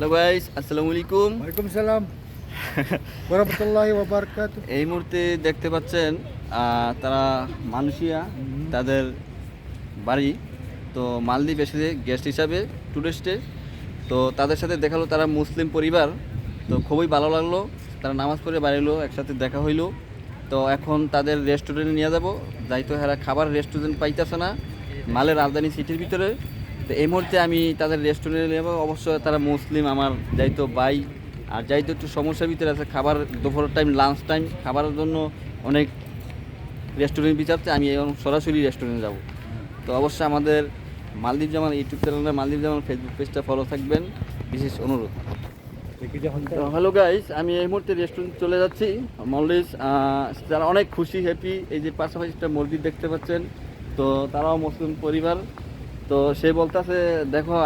Hello guys আসসালামু আলাইকুম ওয়ালাইকুম সালাম ওরহমতুল্লাহি ওবারকাত এই মুহূর্তে দেখতে পাচ্ছেন তারা মালয়েশিয়া তাদের বাড়ি। তো মালদ্বীপ এসেছে গেস্ট হিসাবে টুরিস্টে তো তাদের সাথে দেখাল তারা মুসলিম পরিবার। তো খুবই ভালো লাগল। তারা নামাজ পড়ে বাড়িলো একসাথে দেখা হইল। তো এখন তাদের রেস্টুরেন্টে নিয়ে যাব। যাইতো হেরা খাবার রেস্টুরেন্ট পাইতেছে না। মালের রাজধানী সিটির ভিতরে। তো এই মুহূর্তে আমি তাদের রেস্টুরেন্টে নেব। অবশ্য তারা মুসলিম, আমার যাইতো বাই আর যাইতো একটু সমস্যার ভিতরে আছে, খাবার দুপুর টাইম লাঞ্চ টাইম খাবারের জন্য অনেক রেস্টুরেন্ট বিচারছে আমি এখন সরাসরি রেস্টুরেন্টে যাব। তো অবশ্যই আমাদের মালদ্বীপ জামান ইউটিউব চ্যানেলে মালদ্বীপ জামান ফেসবুক পেজটা ফলো থাকবেন। বিশেষ অনুরোধ। হ্যালো গাইস আমি এই মুহূর্তে রেস্টুরেন্ট চলে যাচ্ছি। মল্লিস তারা অনেক খুশি হ্যাপি এই যে পাশাপাশি একটা মসজিদ দেখতে পাচ্ছেন। তো তারাও মুসলিম পরিবার। তো সে বলতেছে দেখো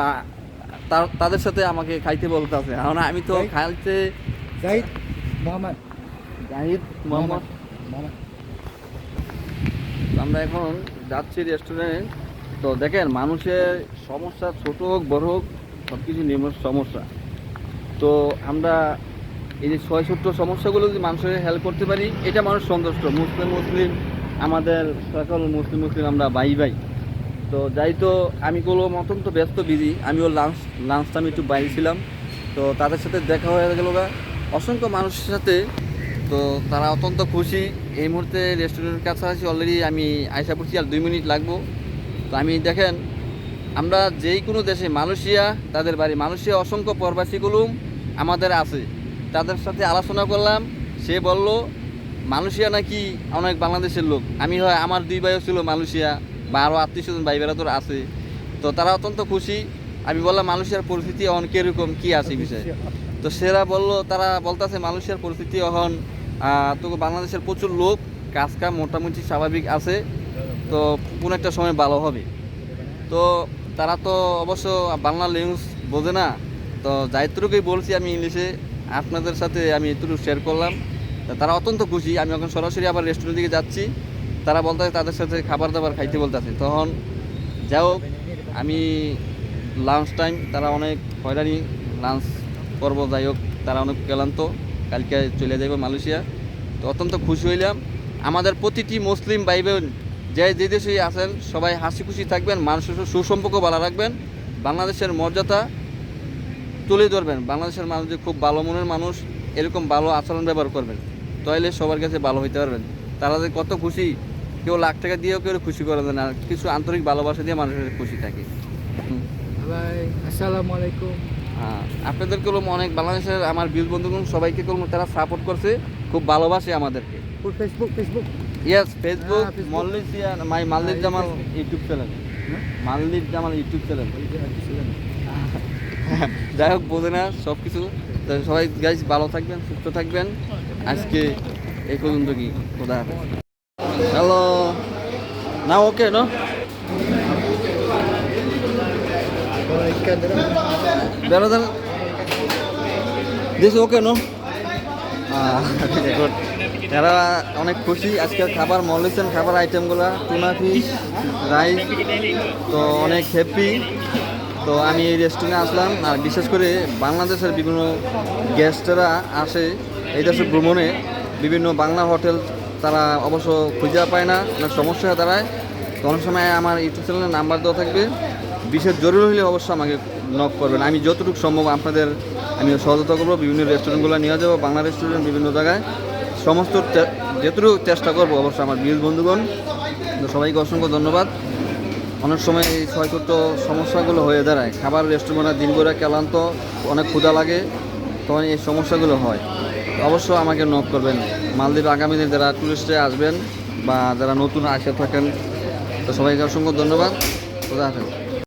তাদের সাথে আমাকে খাইতে বলতেছে। কারণ আমি তো. খাইতে জাহিদ? মোহাম্মদ? জাহিদ মোহাম্মদ। আমরা এখন যাচ্ছি রেস্টুরেন্টে তো দেখেন মানুষের সমস্যা ছোট হোক বড় হোক সব কিছু সমস্যা। তো আমরা এই যে ছয় ছোট্ট সমস্যাগুলো যদি মানুষের হেল্প করতে পারি এটা মানুষ সন্তুষ্ট। মুসলিম মুসলিম আমাদের সকল মুসলিম মুসলিম আমরা ভাই ভাই তো যাই তো, আমি কোনো মতন তো ব্যস্ত বিধি আমিও লাঞ্চ লাঞ্চ আমি একটু বাইরে ছিলাম। তো তাদের সাথে দেখা হয়ে গেল গা। অসংখ্য মানুষের সাথে। তো তারা অত্যন্ত খুশি। এই মুহূর্তে রেস্টুরেন্টের কাছাকাছি অলরেডি আমি আয়সা পড়ছি, আর দুই মিনিট লাগবো। তো আমি দেখেন, আমরা যেই কোনো দেশে মালয়েশিয়া, তাদের বাড়ি মালয়েশিয়া, অসংখ্য প্রবাসীগুলো আমাদের আছে। তাদের সাথে আলোচনা করলাম। সে বলল, মালয়েশিয়া নাকি অনেক বাংলাদেশের লোক? আমি হয়, আমার দুই ভাইও ছিল মালয়েশিয়া। বা আত্মীয় স্বজন ভাই বেড়া তোর আছে। তো তারা অত্যন্ত খুশি। আমি বললাম মালয়েশিয়ার পরিস্থিতি এখন কীরকম? কী আছে বিষয়ে? তো সেরা বলল তারা বলতেছে মালয়েশিয়ার পরিস্থিতি আহ, তো বাংলাদেশের প্রচুর লোক কাজ কাম মোটামুটি স্বাভাবিক আছে। তো কোনো একটা সময় ভালো হবে। তো তারা তো অবশ্য বাংলা ল্যাঙ্গুয়েজ বোঝে না। তো যাইতটুকুই বলছি আমি ইংলিশে। আপনাদের সাথে আমি এতটুকু শেয়ার করলাম। তারা অত্যন্ত খুশি। আমি এখন সরাসরি আবার রেস্টুরেন্ট দিকে যাচ্ছি। তারা বলতেছে তাদের সাথে খাবার দাবার খাইতে বলতেছে তখন হোক, আমি লাঞ্চ টাইম তারা অনেক হয়রানি লাঞ্চ করব, যাই হোক, তারা অনেক ক্লান্ত। কালকে চলে যাবে মালয়েশিয়া। তো অত্যন্ত খুশি হইলাম। আমাদের প্রতিটি মুসলিম ভাই বোন যে যে দেশেই আছেন, সবাই হাসি খুশি থাকবেন, মানুষের সুসম্পর্ক ভালো রাখবেন, বাংলাদেশের মর্যাদা তুলে ধরবেন। বাংলাদেশের মানুষ যে খুব ভালো মনের মানুষ, এরকম ভালো আচরণ ব্যবহার করবেন। তাইলে সবার কাছে ভালো হইতে পারবেন। তারা যে কত খুশি কেউ লাখ টাকা দিয়েও কেউ খুশি করে দেয় না কিছু আন্তরিক ভালোবাসা দিয়ে মানুষের খুশি থাকে। আসসালামু আলাইকুম। হ্যাঁ আপনাদেরকে বলব অনেক বাংলাদেশের আমার বিল বন্ধুগণ সবাইকে বলব তারা সাপোর্ট করছে খুব ভালোবাসে আমাদেরকে। Facebook Facebook yes Facebook Facebook. My Maldives হ্যাঁ, Jamal YouTube channel Maldives Jamal YouTube channel যাই হোক বোঝে না সব কিছু সবাই গাইজ ভালো থাকবেন সুস্থ থাকবেন। আজকে এই পর্যন্ত কি খোদা হ্যালো না ওকে নো বেরোদের দিস ওকে নো গুড এরা অনেক খুশি। আজকে খাবার মলিসেন খাবার আইটেমগুলো টুনা ফিশ রাইস তো অনেক হ্যাপি তো আমি এই রেস্টুরেন্টে আসলাম। আর বিশেষ করে বাংলাদেশের বিভিন্ন গেস্টরা আসে এই দেশের ভ্রমণে। বিভিন্ন বাংলা হোটেল তারা অবশ্য খুঁজে পায় না, অনেক সমস্যা হয়ে দাঁড়ায়। তো অনেক সময় আমার ইউটিউব চ্যানেলের নাম্বার দেওয়া থাকবে। বিশেষ জরুরি হলে অবশ্যই আমাকে নক করবেন। আমি যতটুকু সম্ভব আপনাদের, আমি সহযোগিতা করব, বিভিন্ন রেস্টুরেন্টগুলো নিয়ে যাব বাংলা রেস্টুরেন্ট বিভিন্ন জায়গায়। সমস্ত যেটুকু চেষ্টা করব অবশ্যই আমার বিল বন্ধুগণ সবাইকে অসংখ্য ধন্যবাদ। অনেক সময় এই ছয়ছোট সমস্যাগুলো হয়ে দাঁড়ায়। খাবার রেস্টুরেন্টে দিন করে ক্লান্ত, অনেক ক্ষুধা লাগে, তখন এই সমস্যাগুলো হয়। অবশ্য আমাকে নক করবেন। মালদ্বীপ আগামী দিনে যারা টুরিস্টে আসবেন বা যারা নতুন আসে থাকেন, তো সবাইকে অসংখ্য ধন্যবাদ। হাফেজ।